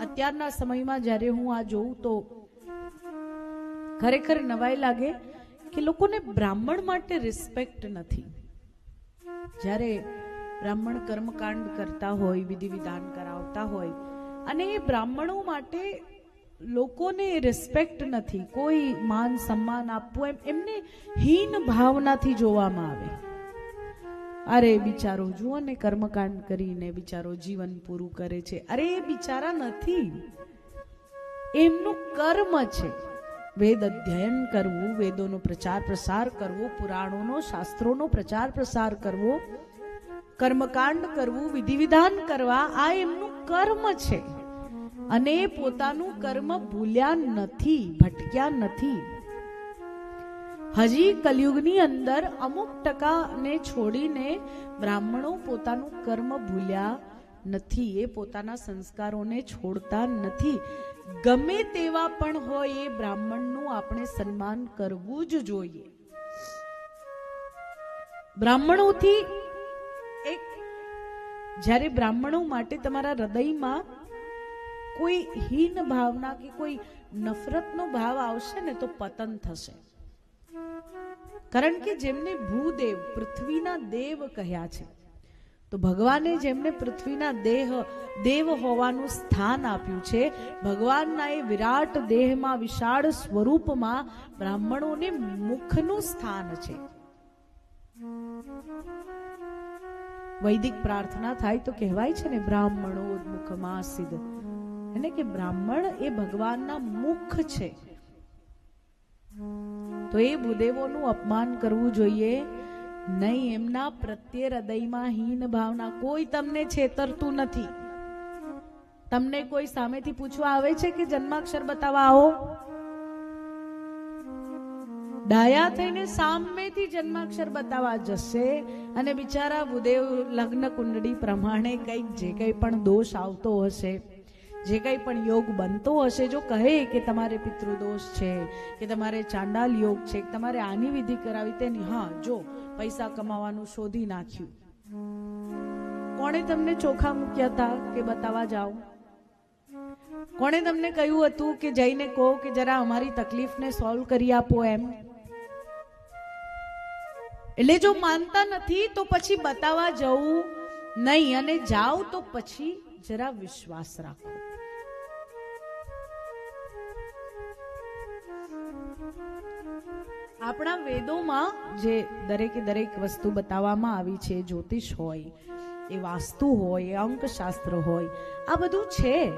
અત્યારના સમયમાં જ્યારે હું આ જોઉં તો ખરેખર નવાઈ લાગે કે લોકોને બ્રાહ્મણ માટે રિસ્પેક્ટ નથી. જ્યારે બ્રાહ્મણ કર્મકાંડ કરતા હોય વિધિ વિધાન કરાવતા હોય અને એ બ્રાહ્મણો માટે લોકોને રિસ્પેક્ટ નથી, કોઈ માન સન્માન આપવું એમ, એમને હીન ભાવનાથી જોવામાં આવે. અરે બિચારો, જુઓ ને કર્મકાંડ કરીને બિચારો જીવન પૂરું કરે છે. અરે એ બિચારા નથી. એમનું કર્મ છે. વેદ અધ્યયન કરવું, વેદોનો પ્રચાર પ્રસાર કરવો, પુરાણોનો, શાસ્ત્રોનો પ્રચાર પ્રસાર કરવો, કર્મકાંડ કરવું વિધિ વિધાન કરવા, આ એમનું કર્મ છે. અને એ પોતાનું કર્મ ભૂલ્યા નથી, ભટક્યા નથી. હજી કલયુગની અંદર અમુક ટકાને છોડીને બ્રાહ્મણો પોતાનું કર્મ ભૂલ્યા નથી, એ પોતાના સંસ્કારોને છોડતા નથી. ગમે તેવા પણ હોય એ બ્રાહ્મણનું આપણે સન્માન કરવું જ જોઈએ. બ્રાહ્મણોથી એક, જ્યારે બ્રાહ્મણો માટે તમારા હૃદયમાં કોઈ હીન ભાવના કે કોઈ નફરતનો ભાવ આવશે ને તો પતન થશે. કારણ કે જેમને ભૂદેવ, પૃથ્વીના દેવ કહ્યા છે, તો ભગવાને જેમને પૃથ્વીના દેહ, દેવ હોવાનું સ્થાન આપ્યું છે, ભગવાનના એ વિરાટ દેહમાં, વિશાળ સ્વરૂપમાં બ્રાહ્મણોને મુખનું સ્થાન છે. વૈદિક પ્રાર્થના થાય તો કહેવાય છે ને, બ્રાહ્મણો મુખમાં સિદ્ધ. એટલે કે બ્રાહ્મણ એ ભગવાનના મુખ છે. તો એ ભૂદેવોનું અપમાન કરવું જોઈએ. નહીં, એમના પ્રત્યે હૃદયમાં હીન ભાવના કોઈ તમને છેતરતું નથી. તમને કોઈ સામેથી પૂછવા આવે છે કે જન્માક્ષર બતાવવા આવો. ડાયા થઈને સામેથી જન્માક્ષર બતાવવા જશે અને બિચારા ભૂદેવ લગ્ન કુંડળી પ્રમાણે કંઈક જે કંઈ પણ દોષ આવતો હશે. જે કંઈ પણ યોગ બનતો હશે, જો કહે કે તમારે પિતૃદોષ છે, કે તમારે ચાંડાલ યોગ છે, કે તમારે આની વિધિ કરાવી તેની, હા, જો પૈસા કમાવાનું શોધી નાખ્યું. કોણે તમને ચોખા મૂક્યા હતા કે બતાવવા જાઓ? કોણે તમને કહ્યું હતું કે જઈને કહો કે જરા અમારી તકલીફને સોલ્વ કરી આપો એમ? એટલે જો માનતા નથી, તો પછી બતાવવા જવું નહીં, અને જાઓ તો પછી જરા વિશ્વાસ રાખો. આપણા વેદોમાં જે દરેકે દરેક વસ્તુ બતાવવામાં આવી છે, જ્યોતિષ હોય, એ વાસ્તુ હોય અંકશાસ્ત્ર હોય, આ બધું છે.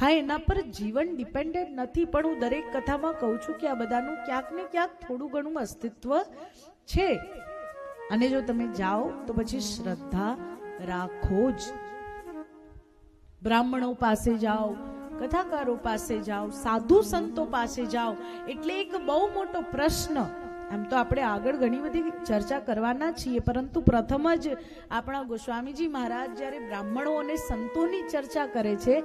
હા, એના પર જીવન ડિપેન્ડન્ટ નથી, પણ હું દરેક કથામાં કહું છું કે આ બધાનું ક્યાંક ને ક્યાંક થોડું ઘણું અસ્તિત્વ છે. અને જો તમે જાઓ, તો પછી શ્રદ્ધા રાખો જ. બ્રાહ્મણો પાસે જાઓ કથાકારો પાસે જાઓ, સાધુ સંતો પાસે જાઓ, એટલે એક બહુ મોટો પ્રશ્ન. એમ તો આપણે આગળ ઘણી બધી ચર્ચા કરવાના છીએ, પરંતુ પ્રથમ જ આપણા ગોસ્વામીજી મહારાજ જ્યારે બ્રાહ્મણો અને સંતોની ચર્ચા કરે છે,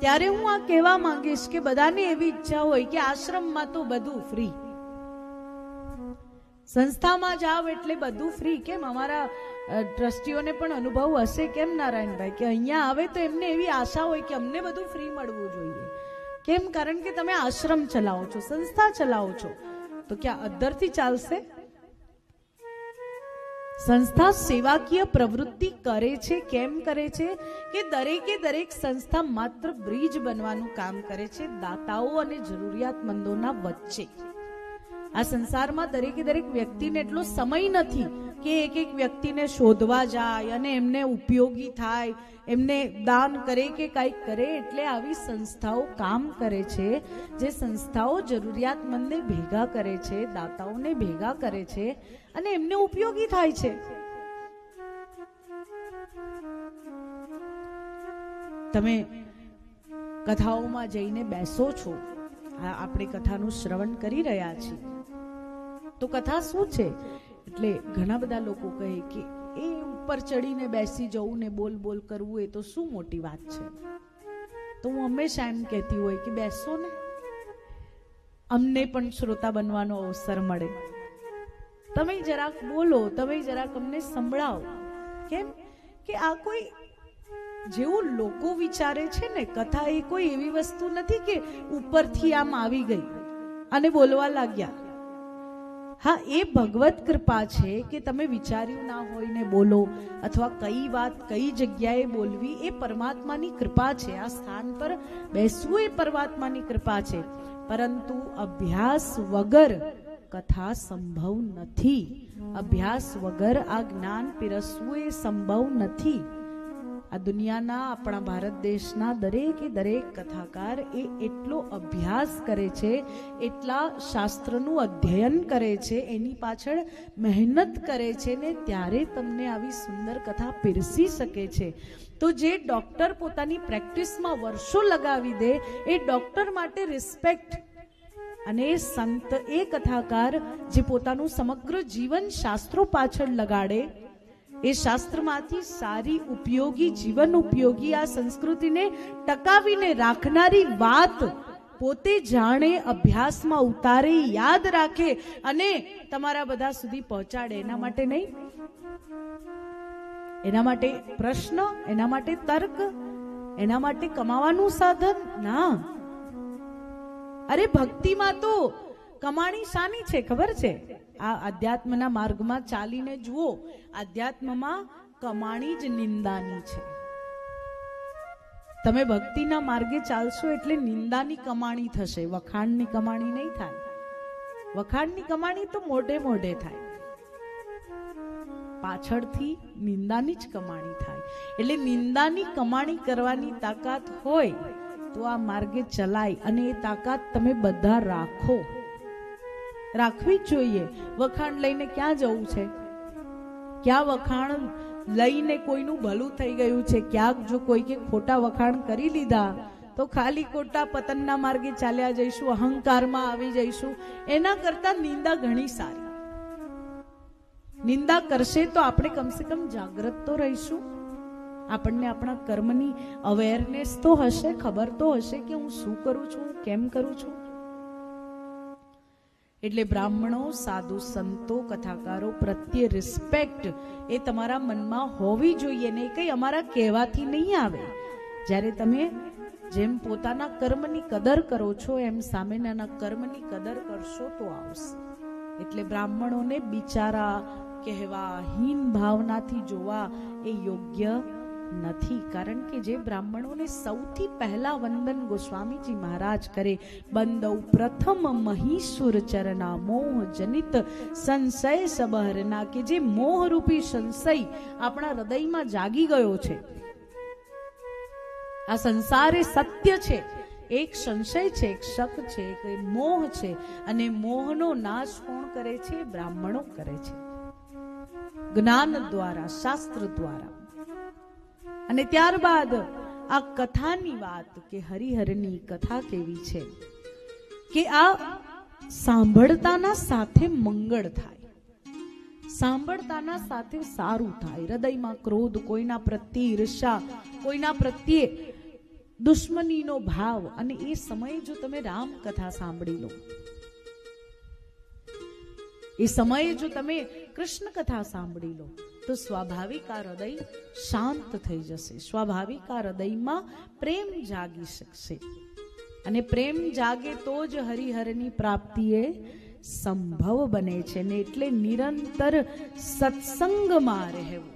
ત્યારે હું આ કહેવા માંગીશ કે બધાને એવી ઈચ્છા હોય કે આશ્રમમાં તો બધું ફ્રી સંસ્થામાં જાવ એટલે બધું ફ્રી કેમ? અમારા ટ્રસ્ટીઓને પણ અનુભવ હશે કેમ નારાયણભાઈ? કે અહીંયા આવે તો એમને એવી આશા હોય કે અમને બધું ફ્રી મળવું જોઈએ. કેમ? કારણ કે તમે આશ્રમ ચલાવો છો, સંસ્થા ચલાવો છો. તો ક્યાં અદ્ધરથી ચાલશે? સંસ્થા સેવાકીય પ્રવૃત્તિ કરે છે, કેમ કરે છે? કે દરેકે દરેક સંસ્થા માત્ર બ્રિજ બનવાનું કામ કરે છે, દાતાઓ અને જરૂરિયાતમંદોના વચ્ચે. આ સંસારમાં દરેકે દરેક વ્યક્તિને એટલો સમય નથી કે એક એક વ્યક્તિને શોધવા જાય અને એમને ઉપયોગી થાય, એમને દાન કરે કે કંઈક કરે એટલે આવી સંસ્થાઓ કામ કરે છે. જે સંસ્થાઓ જરૂરિયાતમંદને ભેગા કરે છે, દાતાઓને ભેગા કરે છે અને એમને ઉપયોગી થાય છે. તમે કથાઓમાં જઈને બેસો છો. આપણે કથાનું શ્રવણ કરી રહ્યા છીએ. તો કથા શું છે? એટલે ઘણા બધા લોકો કહે કે એ ઉપર ચડીને બેસી જવું ને બોલ બોલ કરવું એ તો શું મોટી વાત છે? તો હું હંમેશા એમ કહેતી હોય કે બેસો ને. અમને પણ શ્રોતા બનવાનો અવસર મળે. તમે જરાક બોલો, તમે જરાક અમને સંભળાવો. કેમ કે આ કોઈ જેવું લોકો વિચારે છે ને, કથા એ કોઈ એવી વસ્તુ નથી કે ઉપરથી આમ આવી ગઈ અને બોલવા લાગ્યા. હા, એ ભગવત કૃપા છે કે તમે વિચાર્યું ના હોય ને બોલો, અથવા કઈ વાત કઈ જગ્યાએ બોલવી એ પરમાત્માની કૃપા છે. આ સ્થાન પર બેસવું એ પરમાત્માની કૃપા છે. પરંતુ અભ્યાસ વગર કથા સંભવ નથી. અભ્યાસ વગર આ જ્ઞાન પીરસવું એ સંભવ નથી. આ દુનિયાના, આપણા ભારત દેશના દરેકે દરેક કથાકાર એ એટલો અભ્યાસ કરે છે, એટલા શાસ્ત્રનું અધ્યયન કરે છે, એની પાછળ મહેનત કરે છે ને ત્યારે તમને આવી સુંદર કથા પીરસી શકે છે. તો જે ડૉક્ટર પોતાની પ્રેક્ટિસમાં વર્ષો લગાવી દે, એ ડૉક્ટર માટે રિસ્પેક્ટ અને સંત, એ કથાકાર જે પોતાનું સમગ્ર જીવન શાસ્ત્રો પાછળ લગાડે એ શાસ્ત્રમાંથી સારી ઉપયોગી, જીવન ઉપયોગી આ સંસ્કૃતિને ટકાવીને રાખનારી વાત પોતે જાણે, અભ્યાસમાં ઉતારે, યાદ રાખે અને તમારા બધા સુધી પહોંચાડે. એના માટે નહીં. એના માટે પ્રશ્ન, એના માટે તર્ક, એના માટે કમાવાનું સાધન? ના. અરે ભક્તિમાં તો કમાણી શાની છે, ખબર છે? આ અધ્યાત્મના માર્ગમાં ચાલીને જુઓ. અધ્યાત્મમાં કમાણી જ નિંદાની છે. તમે ભક્તિના માર્ગે ચાલશો એટલે નિંદાની કમાણી થશે. વખાણની કમાણી નહીં થાય. વખાણની કમાણી તો મોઢે મોઢે થાય. પાછળથી નિંદાની જ કમાણી થાય. એટલે નિંદાની કમાણી કરવાની તાકાત હોય તો આ માર્ગે ચલાય અને એ તાકાત તમે બધા રાખો. રાખવી જ જોઈએ. વખાણ લઈને ક્યાં જવું છે? ક્યાં વખાણ લઈને કોઈનું ભલું થઈ ગયું છે? ક્યાંક જો કોઈ કે ખોટા વખાણ કરી લીધા, તો ખાલી ખોટા પતનના માર્ગે ચાલ્યા જઈશું, અહંકારમાં આવી જઈશું. એના કરતા નિંદા ઘણી સારી. નિંદા કરશે તો આપણે કમસે કમ જાગ્રત તો રહીશું. આપણને આપણા કર્મની અવેરનેસ તો હશે, ખબર તો હશે કે હું શું કરું છું કેમ કરું છું. એટલે બ્રાહ્મણો, સાધુ, સંતો, કથાકારો, પ્રત્યે રિસ્પેક્ટ એ તમારા મનમાં હોવી જોઈએ ને કંઈ અમારા કહેવાથી નહીં આવે. જ્યારે તમે જેમ પોતાના કર્મની કદર કરો છો, એમ સામેના કર્મની કદર કરશો તો આવશે. એટલે બ્રાહ્મણોને બિચારા કહેવા, હીન ભાવનાથી જોવા એ યોગ્ય નથી. કારણ કે જે બ્રાહ્મણોને સૌથી પહેલા વંદન ગોસ્વામીજી મહારાજ કરે બંદવ પ્રથમ મહીસુર ચરના મોહ જનિત સંશય સબહરના કે જે મોહરૂપી સંશય આપણા હૃદયમાં જાગી ગયો છે. આ સંસાર એ સત્ય છે. એક સંશય છે, એક શક છે, એક મોહ છે. અને મોહનો નાશ કોણ કરે છે? બ્રાહ્મણો કરે છે. જ્ઞાન દ્વારા, શાસ્ત્ર દ્વારા. અને ત્યારબાદ આ કથાની વાત કે હરિહરની કથા કેવી છે? કે આ સાંભળતાના સાથે મંગળ થાય. સાંભળતાના સાથે સારું થાય. હૃદયમાં ક્રોધ, કોઈના પ્રત્યે ઈર્ષા કોઈના પ્રત્યે દુશ્મનીનો ભાવ, અને એ સમયે જો તમે રામ કથા સાંભળી લો, એ સમયે જો તમે કૃષ્ણ કથા સાંભળી લો તો સ્વાભાવિક આ હૃદય શાંત થઈ જશે. સ્વાભાવિક આ હૃદયમાં પ્રેમ જાગી શકશે. અને પ્રેમ જાગે તો જ હરિહરની પ્રાપ્તિએ સંભવ બને છે ને એટલે નિરંતર સત્સંગમાં રહેવું.